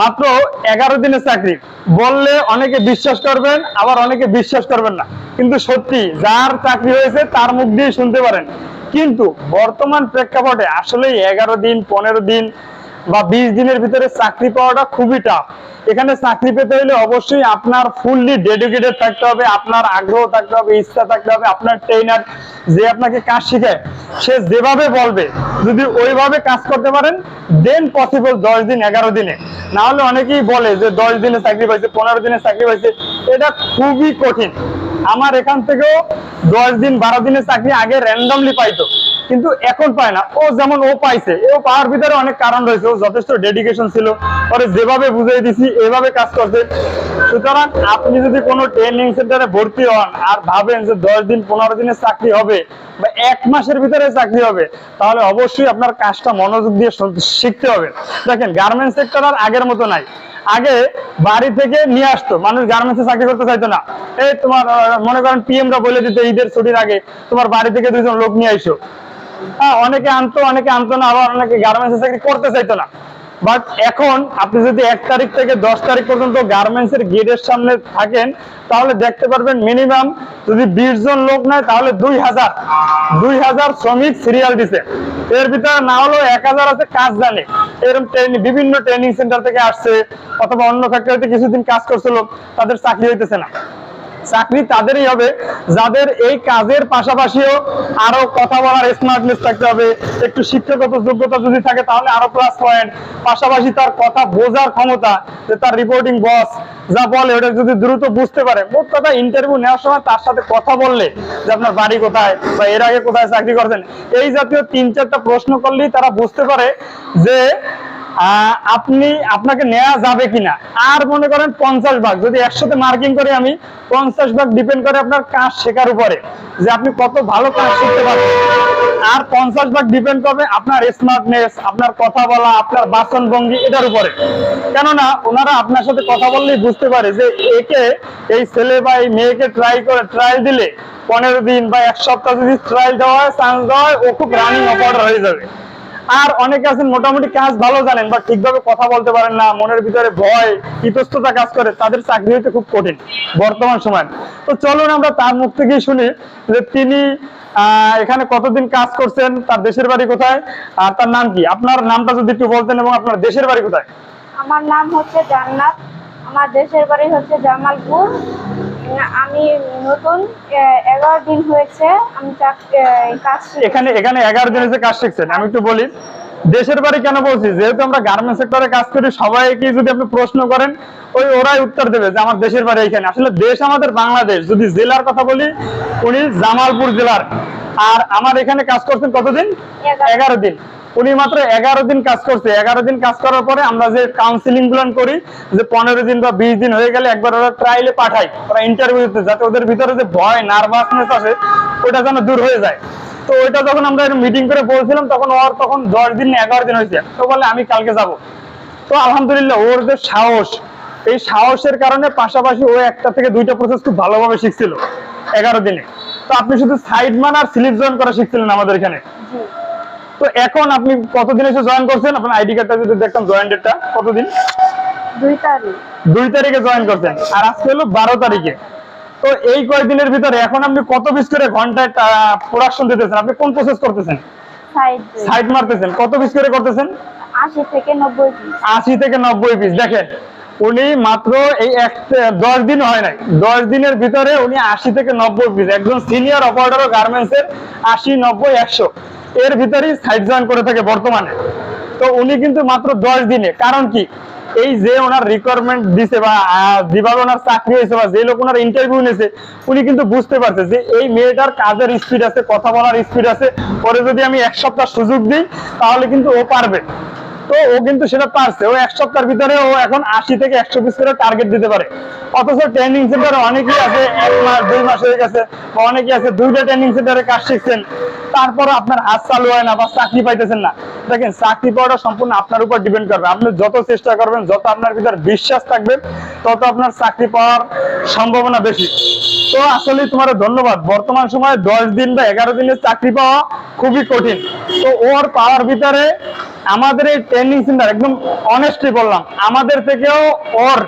মাত্র এগারো দিনের চাকরি। বললে অনেকে বিশ্বাস করবেন, আবার অনেকে বিশ্বাস করবেন না। কিন্তু সত্যি, যার চাকরি হয়েছে, তার মুখ দিয়ে শুনতে পারেন। কিন্তু বর্তমান প্রেক্ষাপটে আসলে এগারো দিন, পনেরো দিন বা বিশ দিনের ভিতরে চাকরি পাওয়াটা খুবই টাফ এখানে চাকরি পেতে হলে অবশ্যই আপনার ফুললি ডেডিকেটেড থাকতে হবে, আপনার আগ্রহ থাকতে হবে, ইচ্ছা থাকতে হবে, আপনার ট্রেনার যে আপনাকে কাজ শিখায়, সে যেভাবে বলবে, যদি ওইভাবে কাজ করতে পারেন দেন পসিবল দশ দিন, এগারো দিনে। না হলে অনেকেই বলে যে দশ দিনে চাকরি পাইছে, পনেরো দিনে চাকরি পাইছে, এটা খুবই কঠিন। আমার এখান থেকেও দশ দিন, বারো দিনের চাকরি আগে র্যান্ডমলি পাইতো। কিন্তু এখন পায় না। ও যেমন ও পাইছে, ও পাওয়ার ভিতরে অনেক কারণ রয়েছে, ও যথেষ্ট ডেডিকেশন ছিল পরে যেভাবে বুঝিয়ে দিছি, এভাবে কাজ করছে। সুতরাং আপনি যদি কোনো ট্রেনিং সেন্টারে ভর্তি হন আর ভাবেন যে দশ দিন, পনেরো দিনের চাকরি হবে বা এক মাসের ভিতরে চাকরি হবে, তাহলে অবশ্যই আপনার কাজটা মনোযোগ দিয়ে শিখতে হবে। দেখেন গার্মেন্টস সেক্টর আর আগের মতো নাই। আগে বাড়ি থেকে নিয়ে আসতো, মানুষ গার্মেন্টসে চাকরি করতে চাইতো না। এই তোমার মনে করেন পিএমরা বলে দিত ঈদের ছুটির আগে, তোমার বাড়ি থেকে দুজন লোক নিয়ে আইসো। হ্যাঁ অনেকে আনতো অনেকে আনতো না, আবার অনেকে গার্মেন্টসে চাকরি করতে চাইতো না। বাট এখন আপনি যদি এক তারিখ থেকে দশ তারিখ পর্যন্ত গার্মেন্টস এর গেটের সামনে থাকেন, তাহলে দেখতে পারবেন মিনিমাম যদি বিশ জন লোক নেয়, তাহলে দুই হাজার। দুই হাজার শ্রমিক সিরিয়াল দিছে। এর ভিতরে না হলেও এক হাজার আছে, কাজ জানে। এরকম ট্রেনিং বিভিন্ন ট্রেনিং সেন্টার থেকে আসছে, অথবা অন্য ফ্যাক্টরিতে কিছুদিন কাজ করছিল তাদের চাকরি হইতেছে না। চাকরি তাদেরই হবে, যাদের এই কাজের পাশাপাশিও আরও কথা বলার স্মার্টনেস থাকতে হবে, একটু শিক্ষাগত যোগ্যতা যদি থাকে তাহলে আরও প্লাস পয়েন্ট পাশাপাশি তার কথা বোঝার ক্ষমতা, যে তার রিপোর্টিং বস যা বলে ওটা যদি দ্রুত বুঝতে পারে, মোট কথা ইন্টারভিউ নেওয়ার সময় তার সাথে কথা বললে যে আপনার বাড়ি কোথায় বা এর আগে কোথায় চাকরি করছেন, এই জাতীয় তিন চারটা প্রশ্ন করলেই তারা বুঝতে পারে যে আপনি, আপনাকে নেওয়া যাবে কিনা? আর মনে করেন পঞ্চাশ ভাগ, যদি একসাথে মার্কিং করে আমি পঞ্চাশ ভাগ ডিপেন্ড করে আপনার কাজ শেখার উপরে, যে আপনি কত ভালো কাজ শিখতে পারবেন। আর পঞ্চাশ ভাগ ডিপেন্ড করবে আপনার স্মার্টনেস আপনার কথা বলা, আপনার বাসন ভঙ্গি এটার উপরে। কেননা, ওনারা আপনার সাথে কথা বললেই বুঝতে পারে যে একে এই ছেলে বা এই মেয়েকে ট্রাই করে ট্রায়াল দিলে পনেরো দিন বা এক সপ্তাহ যদি ট্রায়াল দেওয়া হয় চান্স দেওয়া হয়, ও খুব রানিং অপারেটর হয়ে যাবে। আর অনেকে আছেন মোটামুটি কাজ ভালো জানেন, বা ঠিকভাবে কথা বলতে পারেন না, মনের ভিতরে ভয়, ইতস্ততা কাজ করে, তাদের চাকরি হইতে খুব কঠিন বর্তমান সময়। তো চলুন আমরা তার মুখ থেকেই শুনি যে তিনি এখানে কতদিন কাজ করছেন, তার দেশের বাড়ি কোথায়, আর তার নাম কি? আপনার নামটা যদি একটু বলতেন এবং আপনার দেশের বাড়ি কোথায়? আমার নাম হচ্ছে জান্নাত, আমার দেশের বাড়ি হচ্ছে জামালপুর। আমি নতুন এগারো দিন হয়েছে আমি কাজ এখানে এখানে এগারো দিন এসে কাজ শিখছেন। আমি একটু বলি দেশের বাড়ি কেন বলছি? যেহেতু আমরা গার্মেন্টস সেক্টরে কাজ করি সবাইকে যদি আপনি প্রশ্ন করেন ওই ওরাই উত্তর দেবে যে আমার দেশের বাড়ি এখানে আসলে দেশ আমাদের বাংলাদেশ। যদি জেলার কথা বলি উনি জামালপুর জেলার। আর আমার এখানে কাজ করছেন কতদিন। এগারো দিন। উনি মাত্র এগারো দিন কাজ করছে। এগারো দিন কাজ করার পরে আমরা যে কাউন্সিলিংগুলো করি, যে পনেরো দিন বা বিশ দিন হয়ে গেলে একবার ওরা ট্রায়ালে পাঠাই ওরা ইন্টারভিউ দিতে যাতে ওদের ভিতরে যে ভয় নার্ভাসনেস আছে ওটা যেন দূর হয়ে যায়। তো ওইটা যখন আমরা মিটিং করে বলছিলাম, তখন ওর তখন দশ দিন এগারো দিন হয়েছে। তো বলে, আমি কালকে যাব। তো আলহামদুলিল্লাহ, ওর যে সাহস, এই সাহসের কারণে পাশাপাশি ও একটা থেকে দুইটা প্রসেস খুব ভালোভাবে শিখছিল, এগারো দিনে। তো আপনি শুধু সাইড মান আর স্লিপ জয়েন করা শিখছিলেন আমাদের এখানে। তো এখন আপনি কতদিন এসে জয়েন করছেন? আপনার আইডি কার্ডটা যদি দেখতাম জয়েন ডেটটা কতদিন? দুই তারিখ। দুই তারিখে জয়েন করছেন। আর আজকে হলো বারো তারিখে। তো এই কয়েকদিনের ভিতরে এখন আপনি কত পিস করে ঘন্টায় প্রোডাকশন দিতেছেন? আপনি কোন প্রসেস করতেছেন? সাইড মারতেছেন। কত পিস করে করতেছেন? আশি থেকে নব্বই পিস থেকে দেখেন উনি মাত্র এই এক দশ দিন হয় নাই। দশ দিনের ভিতরে উনি আশি থেকে নব্বই পিস একজন সিনিয়র অপারেটর গার্মেন্টস এর আশি নব্বই একশো। এর ভিতরেই সাইড জয়েন করে থাকে বর্তমানে। তো উনি কিন্তু মাত্র দশ দিনে, কারণ কি? এই যে ওনার রিকোয়ারমেন্ট দিছে বা যেভাবে ওনার চাকরি হয়েছে বা যে লোক ওনার ইন্টারভিউ নিয়েছে, উনি কিন্তু বুঝতে পারছে যে এই মেয়েটার কাজের স্পিড আছে, কথা বলার স্পিড আছে। পরে যদি আমি এক সপ্তাহ সুযোগ দিই, তাহলে কিন্তু ও পারবে। তো ও কিন্তু সেটা পারছে। ও এক সপ্তাহের ভিতরে ও এখন আশি থেকে একশো পিস করে টার্গেট দিতে পারে। অথচ ট্রেনিং সেন্টারে অনেকেই আছে, এক মাস, দুই মাস হয়ে গেছে। অনেকে আছে, দুইটা ট্রেনিং সেন্টারে কাজ শিখছেন, তারপর আপনার হাত চালু হয় না বা চাকরি পাইতেছেন না। দেখেন, চাকরি পাওয়াটা সম্পূর্ণ আপনার উপর ডিপেন্ড করবে। আপনি যত চেষ্টা করবেন, যত আপনার বিশ্বাস থাকবে, তত আপনার চাকরি পাওয়ার সম্ভাবনা বেশি। তো আসলে তোমার ধন্যবাদ। বর্তমান সময়ে দশ দিন বা এগারো দিনের চাকরি পাওয়া খুবই কঠিন। তো ওর পাওয়ার ভিতরে আমাদের এই ট্রেনিং সেন্টার একদম অনেস্টলি বললাম, আমাদের থেকেও ওর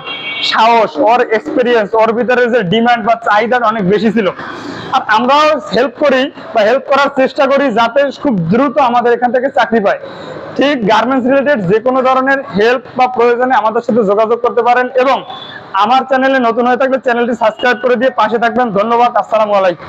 সাহস, ওর এক্সপিরিয়েন্স ওর ভিতরে যে ডিমান্ড বা চাহিদা অনেক বেশি ছিল। আমরাও হেল্প করি বা হেল্প করার চেষ্টা করি যাতে খুব দ্রুত আমাদের এখান থেকে চাকরি পায়। ঠিক গার্মেন্টস রিলেটেড যে কোনো ধরনের হেল্প বা প্রয়োজনে আমাদের সাথে যোগাযোগ করতে পারেন এবং আমার চ্যানেলে নতুন হয়ে থাকলে চ্যানেলটি সাবস্ক্রাইব করে দিয়ে পাশে থাকবেন। ধন্যবাদ, আসসালামু আলাইকুম।